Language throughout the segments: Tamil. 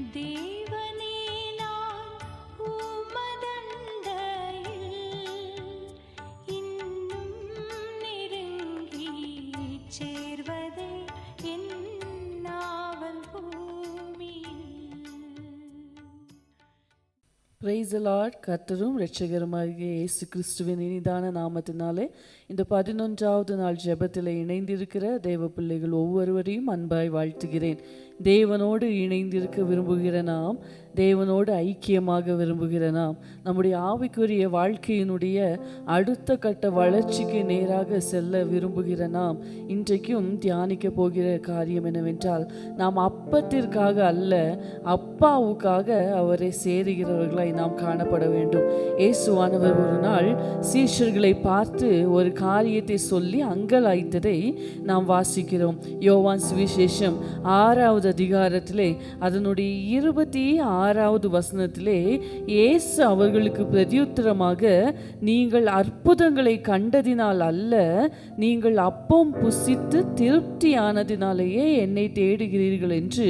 देवा பிரைஸ் லார்ட் கர்த்தரும் இரட்சகருமாகிய இயேசு கிறிஸ்துவின் இனிதான நாமத்தினாலே இந்த பதினொன்றாவது நாள் ஜெபத்தில் இணைந்திருக்கிற தேவ பிள்ளைகள் ஒவ்வொருவரையும் அன்பாய் வாழ்த்துகிறேன். தேவனோடு இணைந்திருக்க விரும்புகிற நாம் தேவனோடு ஐக்கியமாக விரும்புகிற நாம் நம்முடைய ஆவிக்குரிய வாழ்க்கையினுடைய அடுத்த கட்ட வளர்ச்சிக்கு நேராக செல்ல விரும்புகிற நாம் இன்றைக்கும் தியானிக்க போகிற காரியம் என்னவென்றால் நாம் அப்பத்திற்காக அல்ல அப்பாவுக்காக அவரை சேருகிறவர்களாய் நாம் காணப்பட வேண்டும். இயேசுவானவர் ஒரு நாள் சீஷர்களை பார்த்து ஒரு காரியத்தை சொல்லி அங்கலாய்த்ததை நாம் வாசிக்கிறோம். யோவான் சுவிசேஷம் ஆறாவது அதிகாரத்திலே அதனுடைய இருபத்தி ஆறாவது வசனத்திலே இயேசு அவர்களுக்கு பிரதியுத்தரமாக நீங்கள் அற்புதங்களை கண்டதினால் அல்ல நீங்கள் அப்பம் புசித்து திருப்தியானதினாலேயே என்னை தேடுகிறீர்கள் என்று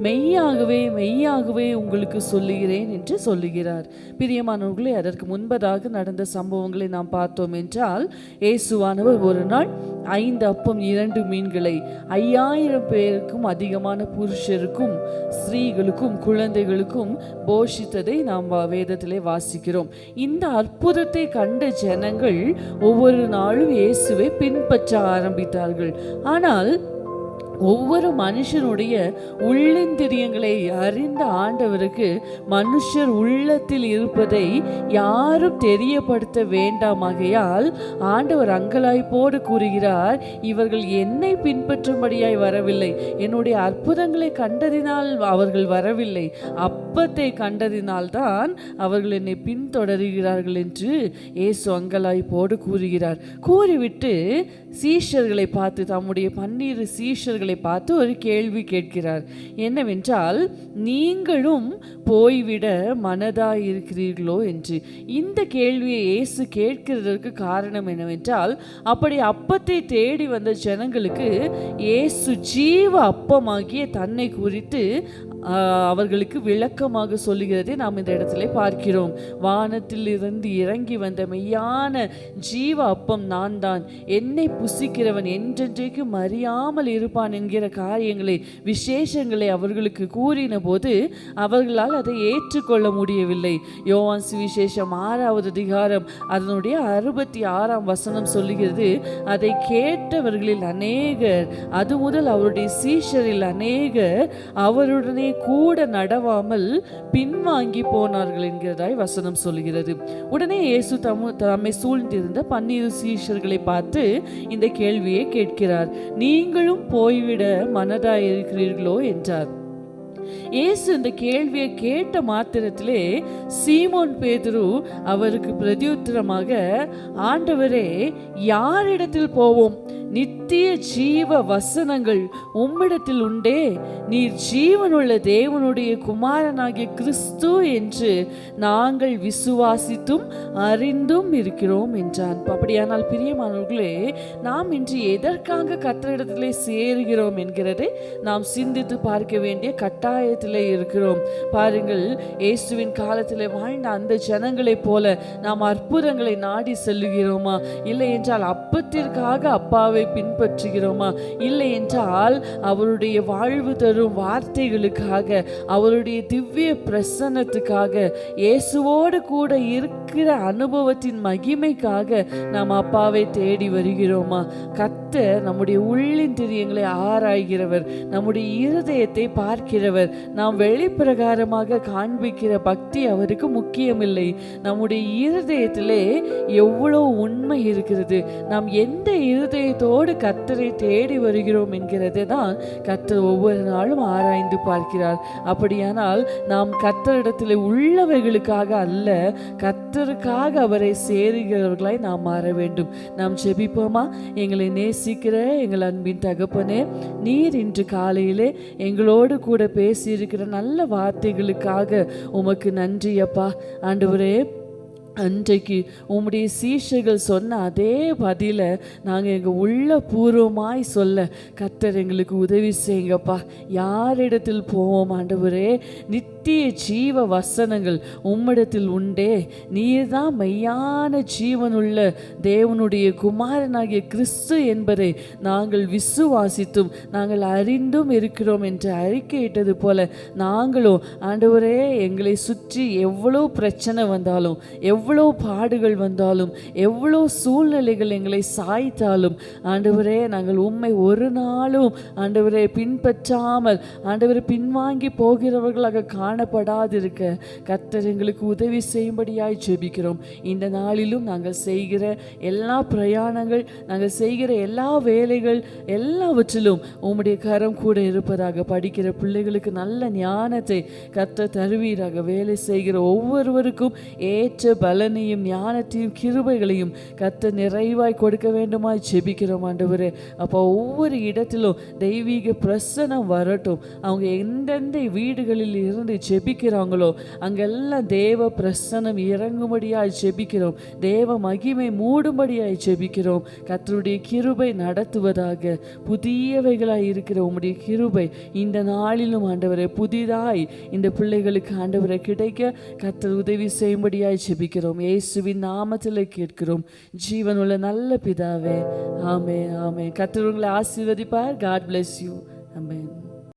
மெய்யாகவே மெய்யாகவே உங்களுக்கு சொல்லுகிறேன் என்று சொல்லுகிறார். பிரியமானவர்களே அதற்கு முன்பதாக நடந்த சம்பவங்களை நாம் பார்த்தோம் என்றால் இயேசுவானவர் ஒரு நாள் ஐந்து அப்பம் இரண்டு மீன்களை ஐயாயிரம் பேருக்கும் அதிகமான புருஷருக்கும் ஸ்திரீகளுக்கும் குழந்தைகளுக்கும் போஷித்ததை நாம் வேதத்திலே வாசிக்கிறோம். இந்த அற்புதத்தை கண்ட ஜனங்கள் ஒவ்வொரு நாளும் இயேசுவை பின்பற்ற ஆரம்பித்தார்கள். ஆனால் ஒவ்வொரு மனுஷனுடைய உள்ளிந்திரியங்களை அறிந்த ஆண்டவருக்கு மனுஷர் உள்ளத்தில் இருப்பதை யாரும் தெரியப்படுத்த வேண்டாமாகையால் ஆண்டவர் அங்கலாய்ப்போடு கூறுகிறார் இவர்கள் என்னை பின்பற்றும்படியாய் வரவில்லை. என்னுடைய அற்புதங்களை கண்டதினால் அவர்கள் வரவில்லை. அப்பத்தை கண்டதினால்தான் அவர்கள் என்னை பின்தொடருகிறார்கள் என்று இயேசு அங்கலாய்ப்போடு கூறுகிறார். கூறிவிட்டு சீஷர்களை பார்த்து தம்முடைய பன்னீர் சீஷர்களை பார்த்து ஒரு கேள்வி கேட்கிறார். என்னவென்றால் நீங்களும் போய்விட மனதாக இருக்கிறீர்களோ என்று. இந்த கேள்வியை இயேசு கேட்கிறதற்கு காரணம் என்னவென்றால் அப்படி அப்பத்தை தேடி வந்த ஜனங்களுக்கு இயேசு ஜீவ அப்பமாகிய தன்னை குறித்து அவர்களுக்கு விளக்கமாக சொல்லுகிறதை நாம் இந்த இடத்துல பார்க்கிறோம். வானத்தில் இருந்து இறங்கி வந்த மெய்யான ஜீவ அப்பம் நான் தான் என்னை புசிக்கிறவன் என்றென்றைக்கும் அறியாமல் இருப்பான் என்கிற காரியங்களை விசேஷங்களை அவர்களுக்கு கூறின போது அவர்களால் அதை ஏற்றுக்கொள்ள முடியவில்லை. யோவான் சுவிசேஷம் ஆறாவது அதிகாரம் அதனுடைய அறுபத்தி ஆறாம் வசனம் சொல்லுகிறது அதை கேட்டவர்களில் அநேகர் அது முதல் அவருடைய சீஷரில் அநேகர் அவருடனே கூட நடவாமல் பின்வாங்கி போனார்கள் என்கிறதாய் வசனம் சொல்கிறது உடனே இயேசு தம்மு தம்மை சூழ்ந்திருந்த பன்னிரு சீஷர்களை பார்த்து இந்த கேள்வியை கேட்கிறார். நீங்களும் போய்விட மனதாய் இருக்கிறீர்களோ என்றார். இயேசு இந்த கேள்வியை கேட்ட மாத்திரத்திலே சீமோன் பேதுரு அவருக்கு பிரதியுத்தரமாக ஆண்டவரே யாரிடத்தில் போவோம்? நித்திய ஜீவ வசனங்கள் உம்மிடத்தில் உண்டே. நீர் ஜீவனுள்ள தேவனுடைய குமாரனாகிய கிறிஸ்து என்று நாங்கள் விசுவாசித்தும் அறிந்தும் இருக்கிறோம் என்றான். அப்படியானால் பிரியமானவர்களே நாம் இன்று எதற்காக கத்திரிடத்திலே சேருகிறோம் என்கிறதை நாம் சிந்தித்து பார்க்க வேண்டிய கட்டாயத்திலே இருக்கிறோம். பாருங்கள் இயேசுவின் காலத்தில் வாழ்ந்த அந்த ஜனங்களைப் போல நாம் அற்புதங்களை நாடி செல்லுகிறோமா? இல்லை என்றால் அப்பத்திற்காக அப்பாவை பின்பற்றுகிறோமா? இல்லை என்றால் அவருடைய வாழ்வு தரும் வார்த்தைகளுக்காக அவருடைய திவ்ய பிரசன்னத்துக்காக இயேசுவோடு கூட இருக்கிற அனுபவத்தின் மகிமைக்காக நாம் அப்பாவை தேடி வருகிறோமா? கத்த நம்முடைய உள்ளின் திரியங்களை ஆராய்கிறவர் நம்முடைய இருதயத்தை பார்க்கிற பார்க்கிறவர் நாம் வெளிப்பிரகாரமாக காண்பிக்கிற பக்தி அவருக்கு முக்கியமில்லை. நம்முடைய இருதயத்திலே எவ்வளோ உண்மை இருக்கிறது. நாம் எந்த இருதயத்தோடு கத்தரை தேடி வருகிறோம் என்கிறது தான் கத்தர் ஒவ்வொரு நாளும் ஆராய்ந்து பார்க்கிறார். அப்படியானால் நாம் கத்தரிடத்தில் உள்ளவைகளுக்காக அல்ல கத்தருக்காக அவரை சேருகிறவர்களாய் நாம் மாற வேண்டும். நாம் செபிப்போமா எங்களை நேசிக்கிற எங்கள் அன்பின் தகப்பனே நீர் இன்று காலையிலே எங்களோடு கூட பேசியிருக்கிற நல்ல வார்த்தைகளுக்காக உமக்கு நன்றி அப்பா. ஆண்டவரே அன்றைக்கு உம்முடைய சீஷர்கள் சொன்ன அதே பதில நாங்கள் எங்கள் உள்ள பூர்வமாய் சொல்ல கத்தர் எங்களுக்கு உதவி செய்யுங்கப்பா. யாரிடத்தில் போவோம் ஆண்டவரே? நித்திய ஜீவ வசனங்கள் உம்மிடத்தில் உண்டே. நீர்தான் மெய்யான ஜீவனுள்ள தேவனுடைய குமாரனாகிய கிறிஸ்து என்பதை நாங்கள் விசுவாசித்தும் நாங்கள் அறிந்தும் இருக்கிறோம் என்று அறிக்கையிட்டது போல நாங்களும் ஆண்டவரே எங்களை சுற்றி எவ்வளோ பிரச்சனை வந்தாலும் எவ்வளோ பாடுகள் வந்தாலும் எவ்வளோ சூழ்நிலைகள் எங்களை சாய்த்தாலும் ஆண்டவரே நாங்கள் உண்மை ஒரு நாளும் ஆண்டவரை பின்பற்றாமல் ஆண்டவரை பின்வாங்கி போகிறவர்களாக காணப்படாதிருக்க கர்த்தர் எங்களுக்கு உதவி செய்யும்படியாய் ஜெபிக்கிறோம். இந்த நாளிலும் நாங்கள் செய்கிற எல்லா பிரயாணங்கள் நாங்கள் செய்கிற எல்லா வேலைகள் எல்லாவற்றிலும் உம்முடைய கரம் கூட இருப்பதாக படிக்கிற பிள்ளைகளுக்கு நல்ல ஞானத்தை கர்த்தர் தருவீராக. வேலை செய்கிற ஒவ்வொருவருக்கும் ஏற்ற பலனையும் ஞானத்தையும் கிருபைகளையும் கர்த்தர் நிறைவாய் கொடுக்க வேண்டுமாய் ஜெபிக்கிறோம் ஆண்டவரே. அப்போ ஒவ்வொரு இடத்திலும் தெய்வீக பிரசனம் வரட்டும். அவங்க எந்தெந்த வீடுகளில் இருந்து ஜெபிக்கிறாங்களோ அங்கெல்லாம் தேவ பிரசனம் இறங்கும்படியாய் ஜெபிக்கிறோம். தேவ மகிமை மூடும்படியாய் ஜெபிக்கிறோம். கத்தருடைய கிருபை நடத்துவதாக புதியவைகளாய் இருக்கிற உம்முடைய கிருபை இந்த நாளிலும் ஆண்டவரை புதிதாய் இந்த பிள்ளைகளுக்கு ஆண்டவரை கிடைக்க கத்தர் உதவி செய்யும்படியாய் ஜெபிக்கிறோம். இயேசுவின் நாமத்தில் கேட்கிறோம். ஜீவனுள்ள நல்ல பிதாவே ஆமே ஆமே கத்தர் உங்களை ஆசீர்வதிப்பார். காட் bless யூ ஆமே